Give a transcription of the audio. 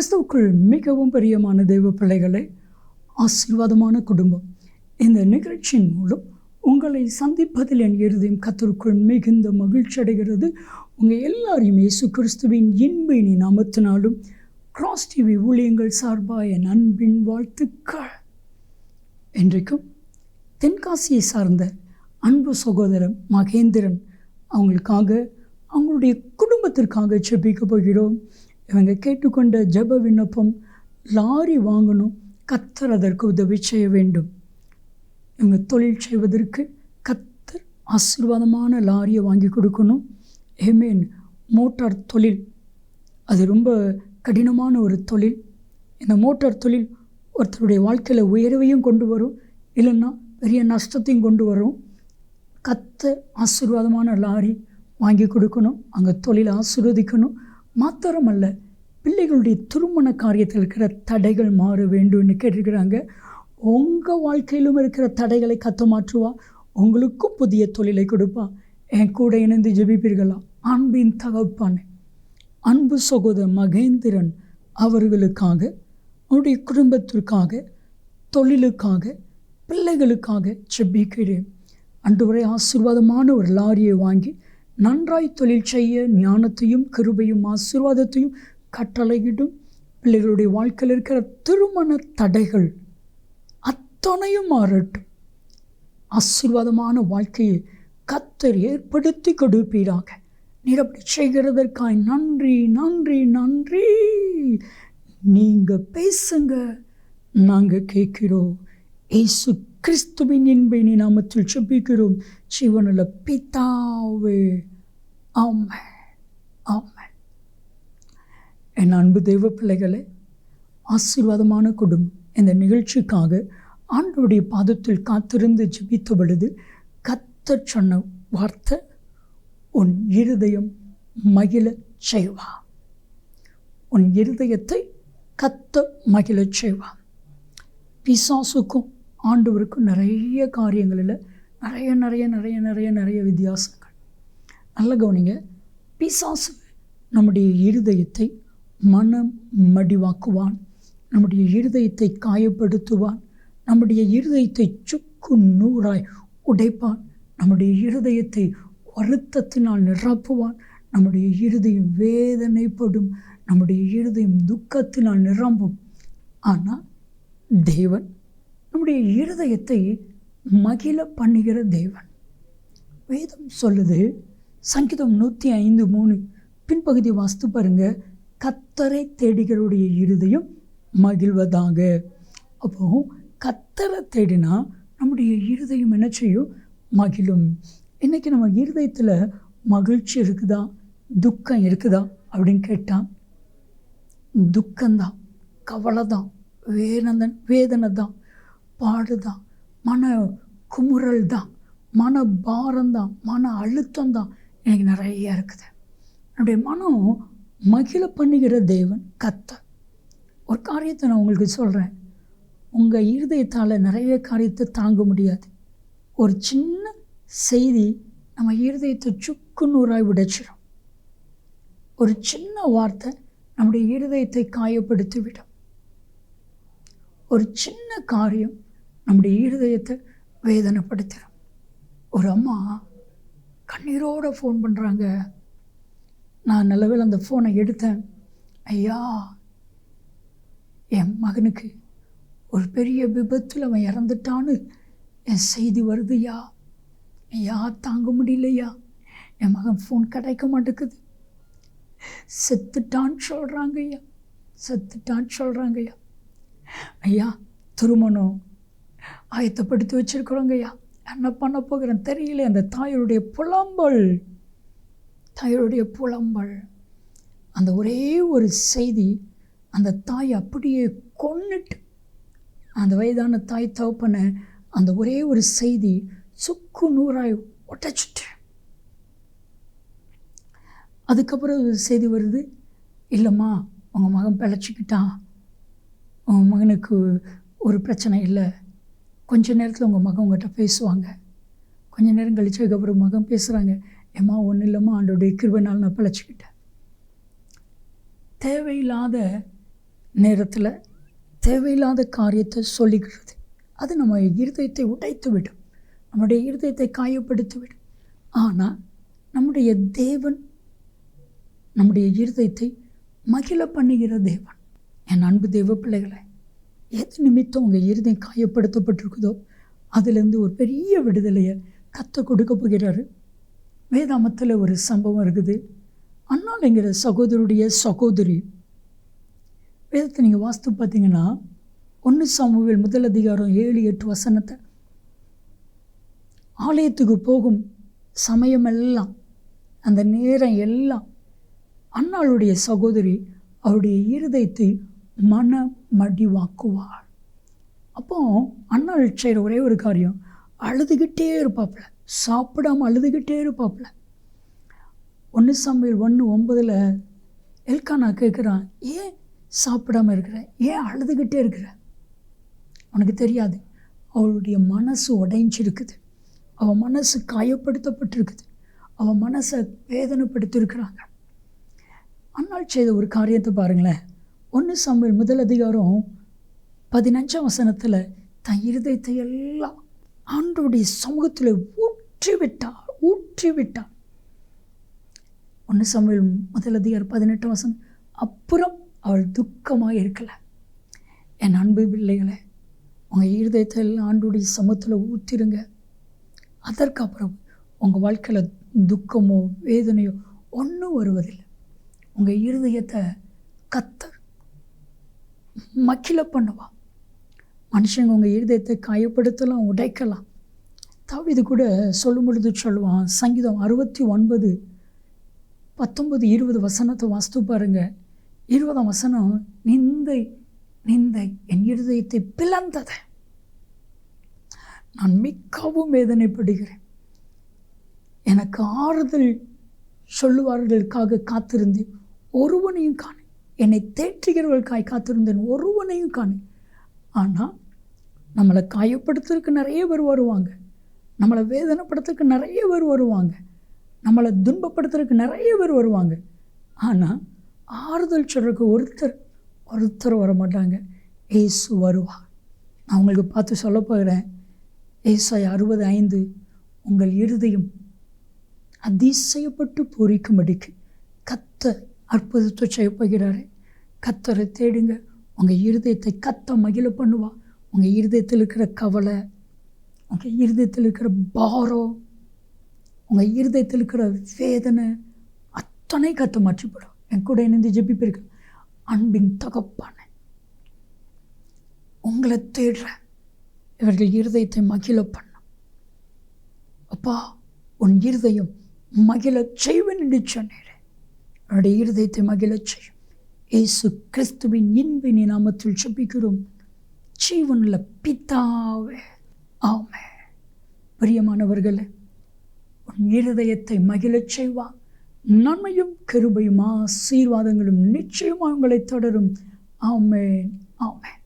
கிறிஸ்துவுக்குள் மிகவும் பிரியமான தெய்வ பிள்ளைகளே ஆசீர்வாதமான குடும்பம். இந்த நிகழ்ச்சியின் மூலம் உங்களை சந்திப்பதில் என் இருதயம் கத்தருக்குள் மிகுந்த மகிழ்ச்சி அடைகிறது. உங்கள் எல்லாரையும் இயேசு கிறிஸ்துவின் இன்பினி நாமத்தினாலும் கிராஸ் டிவி ஊழியங்கள் சார்பாக என் அன்பின் வாழ்த்துக்கள். என்றைக்கும் தென்காசியை சார்ந்த அன்பு சகோதரன் மகேந்திரன் அவங்களுக்காக அவங்களுடைய குடும்பத்திற்காக செப்பிக்கப் போகிறோம். இவங்க கேட்டுக்கொண்ட ஜெப விண்ணப்பம் லாரி வாங்கணும் கத்தர் அதற்கு உதவி செய்ய வேண்டும். இவங்க தொழில் செய்வதற்கு கத்தர் ஆசீர்வாதமான லாரியை வாங்கி கொடுக்கணும். ஹெமேன் மோட்டார் தொழில். அது ரொம்ப கடினமான ஒரு தொழில். இந்த மோட்டார் தொழில் ஒருத்தருடைய வாழ்க்கையில் உயர்வையும் கொண்டு வரும் இல்லைன்னா பெரிய நஷ்டத்தையும் கொண்டு வரும். கத்த ஆசீர்வாதமான லாரி வாங்கி கொடுக்கணும். அங்கே தொழில் ஆசீர்வதிக்கணும். மாத்திரமல்ல பிள்ளைகளுடைய திருமண காரியத்தில் இருக்கிற தடைகள் மாற வேண்டும்னு கேட்டிருக்கிறாங்க. உங்கள் வாழ்க்கையிலும் இருக்கிற தடைகளை கத்த மாற்றுவா. உங்களுக்கும் புதிய தொழிலை கொடுப்பா. என் கூட இணைந்து ஜெபிப்பீர்களா? அன்பின் தகப்பானே அன்பு சகோதர மகேந்திரன் அவர்களுக்காக அவருடைய குடும்பத்திற்காக தொழிலுக்காக பிள்ளைகளுக்காக செபிக்கிறேன் அன்றுவரை ஆசீர்வாதமான ஒரு லாரியை வாங்கி நன்றாய் தொழில் செய்ய ஞானத்தையும் கிருபையும் ஆசீர்வாதத்தையும் கட்டளையிடும். பிள்ளைகளுடைய வாழ்க்கையில் இருக்கிற திருமண தடைகள் அத்தனையும் மாறட்டும். ஆசீர்வாதமான வாழ்க்கையை கத்தர் ஏற்படுத்தி கொடுப்பீராக. நீர் அப்படி செய்கிறதற்காய் நன்றி நன்றி நன்றி. நீங்கள் பேசுங்க நாங்கள் கேட்கிறோம். இயேசு கிறிஸ்துவின் இன்பினி நாமத்தில் செபிக்கிறோம் சிவனில் பிதாவே ஆமை ஆமை என் அன்பு தெய்வ பிள்ளைகளே ஆசீர்வாதமான குடும்பம் இந்த நிகழ்ச்சிக்காக ஆண்டோடைய பாதத்தில் காத்திருந்து ஜெபித்த பொழுது கத்த சொன்ன வார்த்தை உன் இருதயம் மகிழ செய்வா. உன் இருதயத்தை கத்த மகிழச் செய்வா. பிசாசுக்கும் ஆண்டவருக்கும் நிறைய காரியங்களில் நிறைய நிறைய நிறைய நிறைய நிறைய வித்தியாசங்கள். நல்ல கவனிங்க. பிசாசு நம்முடைய இருதயத்தை மனம் மடிவாக்குவான். நம்முடைய இருதயத்தை காயப்படுத்துவான். நம்முடைய இருதயத்தை சுக்கு நூறாய் உடைப்பான். நம்முடைய இருதயத்தை வருத்தத்தினால் நிரப்புவான். நம்முடைய இருதயம் வேதனைப்படும். நம்முடைய இருதயம் துக்கத்தினால் நிரம்பும். ஆனால் தேவன் நம்முடைய இருதயத்தை மகிழ பண்ணுகிற தேவன். வேதம் சொல்லுது சங்கீதம் நூற்றி ஐந்து மூணு பின்பகுதி வாஸ்து பாருங்க. கத்தரை தேடிகளுடைய இருதயம் மகிழ்வதாக. அப்போ கத்தரை தேடினா நம்முடைய இருதயம் என்ன செய்யும்? மகிழும். இன்றைக்கி நம்ம இருதயத்தில் மகிழ்ச்சி இருக்குதா? துக்கம் இருக்குதா? அப்படின்னு கேட்டால் துக்கம்தான். கவலை தான் வேதனை வேதனை தான் பாடுதான். மன குமுறல் தான் மன பாரம்தான். மன அழுத்தம் தான் எனக்கு நிறைய இருக்குது. என்னுடைய மனம் மகிழ பண்ணுகிற தேவன் கத்த ஒரு காரியத்தை நான் உங்களுக்கு சொல்கிறேன் உங்கள் இருதயத்தால் நிறைய காரியத்தை தாங்க முடியாது. ஒரு சின்ன செய்தி நம்ம இருதயத்தை சுக்கு நூறாய் விடைச்சிடும் ஒரு சின்ன வார்த்தை நம்முடைய இருதயத்தை காயப்படுத்தி விடும் ஒரு சின்ன காரியம் நம்முடைய இருதயத்தை வேதனைப்படுத்திடும் ஒரு அம்மா கண்ணீரோடு ஃபோன் பண்ணுறாங்க நான் நல்லவேளை அந்த ஃபோனை எடுத்தேன். ஐயா என் மகனுக்கு ஒரு பெரிய விபத்தில் அவன் இறந்துட்டான்னு என் செய்தி வருதுயா? ஐயா தாங்க முடியலையா? என் மகன் ஃபோன் கிடைக்க மாட்டேங்குது. செத்துட்டான்னு சொல்கிறாங்க ஐயா செத்துட்டான்னு சொல்கிறாங்க ஐயா ஐயா திருமணம் ஆயத்தப்படுத்தி வச்சுருக்குறோங்க ஐயா. என்ன பண்ண போகிறேன் தெரியல அந்த தாயருடைய புலம்பல். தாயருடைய புலம்பல். அந்த ஒரே ஒரு செய்தி அந்த தாய் அப்படியே கொன்னுட்டு அந்த வயதான தாய் தவப்பனை அந்த ஒரே ஒரு செய்தி சுக்கு நூறாய் ஒட்டச்சுட்டு அதுக்கப்புறம் ஒரு செய்தி வருது இல்லைம்மா உங்கள் மகன் பிழைச்சிக்கிட்டான். உங்கள் மகனுக்கு ஒரு பிரச்சனை இல்லை. கொஞ்ச நேரத்தில் உங்கள் மகன் உங்கள்கிட்ட பேசுவாங்க. கொஞ்ச நேரம் கழிச்சு அதுக்கப்புறம் மகன் பேசுகிறாங்க ஏம்மா ஒன்றும் இல்லைம்மா ஆண்டோடைய கிருபனால் நான் பிழைச்சிக்கிட்டேன். தேவையில்லாத நேரத்தில் தேவையில்லாத காரியத்தை சொல்லிக்கிறது. அது நம்ம இருதயத்தை உடைத்து விடும். நம்முடைய இருதயத்தை காயப்படுத்தி விடும். ஆனால் நம்முடைய தேவன் நம்முடைய இருதயத்தை மகிழ பண்ணுகிற தேவன். என் அன்பு தேவ பிள்ளைகளை எது நிமித்தம் உங்கள் இருதயம் காயப்படுத்தப்பட்டிருக்குதோ அதிலிருந்து ஒரு பெரிய விடுதலையை கத்த கொடுக்க போகிறாரு. வேதாமத்தில் ஒரு சம்பவம் இருக்குது. அண்ணாளுங்கிற சகோதரருடைய சகோதரி வேதத்தை நீங்கள் வாஸ்து பார்த்தீங்கன்னா ஒன்று சாமுவேல் முதல் அதிகாரம் ஏழு எட்டு வசனத்தை ஆலயத்துக்கு போகும் சமயமெல்லாம் அந்த நேரம் எல்லாம் அண்ணாளுடைய சகோதரி அவருடைய இருதயத்தை மன மடிவாக்குவாள். அப்போ அண்ணாள் செய்கிற ஒரே ஒரு காரியம். அழுதுகிட்டே இருப்பாப்புல. சாப்பிடாம அழுதுகிட்டே இருப்பாப்புல. ஒன்று சமையல் ஒன்று ஒன்பதில் எல்கா நான் கேட்குறான் ஏன் சாப்பிடாம இருக்கிற? ஏன் அழுதுகிட்டே இருக்கிற? உனக்கு தெரியாது. அவளுடைய மனசு உடைஞ்சிருக்குது. அவள் மனசு காயப்படுத்தப்பட்டிருக்குது. அவள் மனசை வேதனைப்படுத்தியிருக்கிறாங்க. அண்ணாள் செய்த ஒரு காரியத்தை பாருங்களேன். ஒன்று சமையல் முதல் அதிகாரம் பதினஞ்சாம் வசனத்தில் தன் இருதயத்தை எல்லாம் ஆண்டோடைய சமூகத்தில் ஊற்றி விட்டாள் ஊற்றி ஒன்று சமையல் முதல் அதிகாரம் பதினெட்டாம் வசனம் அப்புறம் அவள் துக்கமாக இருக்கலை. என் அன்பு பிள்ளைகளை உங்கள் இருதயத்தை எல்லாம் ஆண்டோடைய சமூகத்தில் ஊற்றிருங்க. அதற்கு அப்புறம் உங்கள் வாழ்க்கையில் துக்கமோ வேதனையோ ஒன்றும் வருவதில்லை. உங்கள் இருதயத்தை கத்தர் மக்கில பண்ணுவா. மனுஷங்க உங்கள் இருதயத்தை காயப்படுத்தலாம் உடைக்கலாம். தவிது கூட சொல்லும் பொழுது சொல்லுவான் சங்கீதம் அறுபத்தி ஒன்பது பத்தொன்பது இருபது வசனத்தை வாஸ்து பாருங்கள் இருபதாம் வசனம் நிந்தை நிந்தை என் இருதயத்தை பிளந்ததை. நான் மிக்கவும் வேதனைப்படுகிறேன். எனக்கு ஆறுதல் சொல்லுவார்களுக்காக காத்திருந்தேன் ஒருவனையும் காண என்னை தேற்றுகிறவர்களுக்காய் காத்திருந்தேன். ஒருவனையும் காணேன். ஆனால் நம்மளை காயப்படுத்துறதுக்கு நிறைய பேர் வருவாங்க. நம்மளை வேதனைப்படுத்துறதுக்கு நிறைய பேர் வருவாங்க. நம்மளை துன்பப்படுத்துறதுக்கு நிறைய பேர் வருவாங்க. ஆனால் ஆறுதல் சொல்கிறதுக்கு ஒருத்தர் ஒருத்தர் வர மாட்டாங்க ஏசு வருவார். நான் உங்களுக்கு பார்த்து சொல்ல போகிறேன். ஏசாய் அறுபது ஐந்து உங்கள் இருதயம் அதிசயப்பட்டு பூரிக்கும்படிக்கு கத்த அற்புதத்தை செய்ய போகிறாரு. கத்தரை தேடுங்க. உங்கள் இருதயத்தை கத்த மகிழ பண்ணுவா. உங்கள் இருதயத்தில் இருக்கிற கவலை உங்கள் இருதயத்தில் இருக்கிற பாரம் உங்கள் இருதயத்தில் இருக்கிற வேதனை அத்தனை கத்த மாற்றிப்படும் என் கூட இணைந்து ஜெபிப்பிருக்கு அன்பின் தகப்பான உங்களை தேடுற இவர்கள் இருதயத்தை மகிழ பண்ணும் அப்பா உன் இருதயம் மகிழ செய்வேன் என்று சொன்னேன் என்னுடைய இருதயத்தை மகிழச் செய்யும். ஏசு கிறிஸ்துவின் இன்பினி நாமத்தில் செபிக்கிறோம் ஜீவனில் பித்தாவே ஆமே பிரியமானவர்களே உன் இருதயத்தை மகிழச் செய்வா. நன்மையும் கருபையும் ஆசீர்வாதங்களும் நிச்சயமாக உங்களை தொடரும். ஆமேன் ஆமேன்.